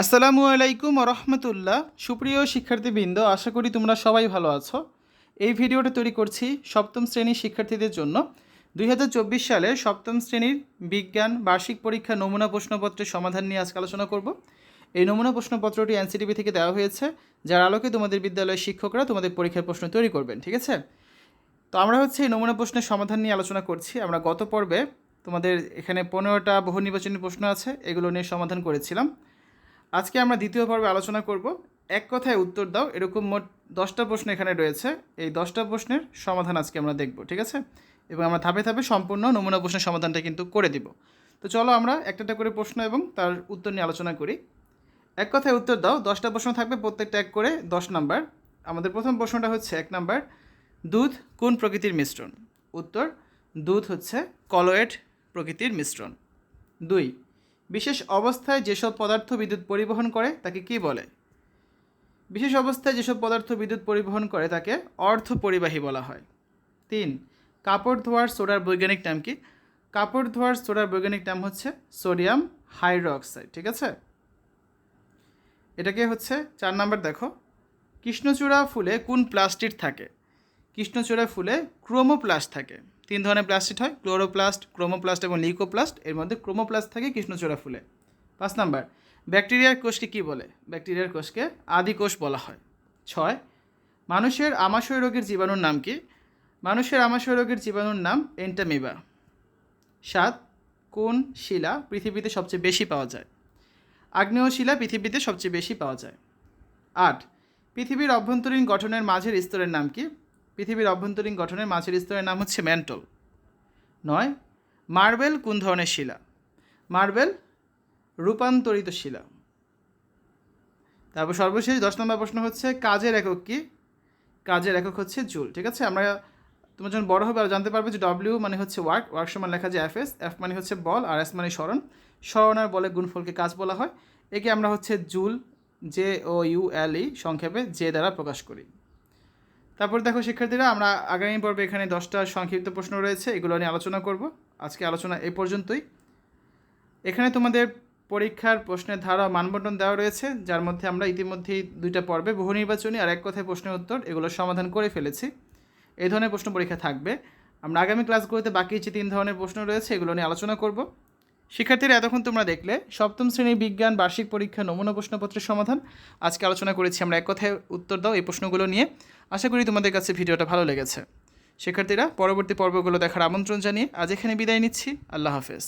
আসসালামু আলাইকুম রহমতুল্লাহ সুপ্রিয় শিক্ষার্থীবৃন্দ, আশা করি তোমরা সবাই ভালো আছো। এই ভিডিওটা তৈরি করছি সপ্তম শ্রেণির শিক্ষার্থীদের জন্য। দুই হাজার চব্বিশ সালে সপ্তম শ্রেণির বিজ্ঞান, বার্ষিক পরীক্ষা, নমুনা প্রশ্নপত্রের সমাধান নিয়ে আজকে আলোচনা করব। এই নমুনা প্রশ্নপত্রটি এনসিটিভি থেকে দেওয়া হয়েছে। যার আলোকে তোমাদের বিদ্যালয়ের শিক্ষকরা তোমাদের পরীক্ষার প্রশ্ন তৈরি করবেন, ঠিক আছে? তো আমরা হচ্ছে এই নমুনা প্রশ্নের সমাধান নিয়ে আলোচনা করছি। আমরা গত পর্বে তোমাদের এখানে পনেরোটা বহু নির্বাচনী প্রশ্ন আছে, এগুলো নিয়ে সমাধান করেছিলাম। আজকে আমরা দ্বিতীয় পর্বে আলোচনা করব। এক কথায় উত্তর দাও, এরকম মোট দশটা প্রশ্ন এখানে রয়েছে। এই দশটা প্রশ্নের সমাধান আজকে আমরা দেখব, ঠিক আছে? এবং আমরা ধাপে ধাপে সম্পূর্ণ নমুনা প্রশ্নের সমাধানটা কিন্তু করে দিব। তো চলো আমরা একটা করে প্রশ্ন এবং তার উত্তর নিয়ে আলোচনা করি। এক কথায় উত্তর দাও, দশটা প্রশ্ন থাকবে প্রত্যেকটা এক করে দশ নাম্বার। আমাদের প্রথম প্রশ্নটা হচ্ছে এক নাম্বার, দুধ কোন প্রকৃতির মিশ্রণ? উত্তর, দুধ হচ্ছে কলোয়েড প্রকৃতির মিশ্রণ। দুই বিশেষ অবস্থায় যেসব পদার্থ বিদ্যুৎ পরিবহন করে, তাকে কি বলে? বিশেষ অবস্থায় যেসব পদার্থ বিদ্যুৎ পরিবহন করে, তাকে অর্ধ পরিবাহী বলা হয়। তিন, কাপড় ধোয়ার সোডার বৈজ্ঞানিক নাম কি? কাপড় ধোয়ার সোডার বৈজ্ঞানিক নাম হচ্ছে সোডিয়াম হাইড্রোক্সাইড, ঠিক আছে? এটাকে হচ্ছে, চার নাম্বার দেখো, কৃষ্ণচূড়া ফুলে কোন প্লাস্টিক থাকে? কৃষ্ণচূড়া ফুলে ক্রোমোপ্লাস্ট থাকে। তিন ধরনের প্লাস্টিক হয় ক্লোরোপ্লাস্ট ক্রোমোপ্লাস্ট এবং লিকোপ্লাস্ট এর মধ্যে ক্রোমোপ্লাস্ট থাকে, কৃষ্ণচূড়া ফুলে। পাঁচ নাম্বার, ব্যাকটেরিয়ার কোষকে কী বলে? ব্যাকটেরিয়ার কোষকে আদি কোষ বলা হয়। ছয়, মানুষের আমাশয় রোগের জীবাণুর নাম কি? মানুষের আমাশয় রোগের জীবাণুর নাম এন্টামিবা সাত, কোন শিলা পৃথিবীতে সবচেয়ে বেশি পাওয়া যায়? আগ্নেয় শিলা পৃথিবীতে সবচেয়ে বেশি পাওয়া যায়। আট, পৃথিবীর অভ্যন্তরীণ গঠনের মাঝের স্তরের নাম কি? পৃথিবীর অভ্যন্তরীণ গঠনের মাঝের স্তরের নাম হচ্ছে ম্যান্টল। নয়, মার্বেল কোন ধরনের শিলা? মার্বেল রূপান্তরিত শিলা। তারপর সর্বশেষ দশ নম্বর প্রশ্ন হচ্ছে, কাজের একক কি? কাজের একক হচ্ছে জুল, ঠিক আছে? আমরা তোমার যখন বড় হবে আর জানতে পারবে যে ডব্লিউ মানে হচ্ছে ওয়ার্ক ওয়ার্ক সমান লেখা যায় এফ এস এফ মানে হচ্ছে বল, আর এস মানে স্মরণ। স্মরণ আর বলে গুণফলকে কাজ বলা হয়। একে আমরা হচ্ছে joule J O U L E সংক্ষেপে জে দ্বারা প্রকাশ করি। তারপর দেখো, শিক্ষার্থীরা, আমরা আগামী পর্বে এখানে দশটা সংক্ষিপ্ত প্রশ্ন রয়েছে, এগুলো নিয়ে আলোচনা করব। আজকে আলোচনা এই পর্যন্তই। এখানে তোমাদের পরীক্ষার প্রশ্নের ধারা মানবন্টন দেওয়া রয়েছে, যার মধ্যে আমরা ইতিমধ্যেই দুইটা পর্বে, বহু নির্বাচনী আর এক কথায় প্রশ্নের উত্তর, এগুলো সমাধান করে ফেলেছি। এই ধরনের প্রশ্ন পরীক্ষা থাকবে। আমরা আগামী ক্লাসগুলোতে বাকি যে তিন ধরনের প্রশ্ন রয়েছে, এগুলো নিয়ে আলোচনা করব। শিক্ষার্থীরা, এতক্ষণ তোমরা দেখলে সপ্তম শ্রেণির বিজ্ঞান, বার্ষিক পরীক্ষা, নমুনা প্রশ্নপত্রের সমাধান। আজকে আলোচনা করেছি আমরা এক কথায় উত্তর দাও এই প্রশ্নগুলো নিয়ে। আশা করি তোমাদের কাছে ভিডিওটা ভালো লেগেছে। শিক্ষার্থীরা, পরবর্তী পর্বগুলো দেখার আমন্ত্রণ জানিয়ে আজ এখানে বিদায় নিচ্ছি। আল্লাহ হাফেজ।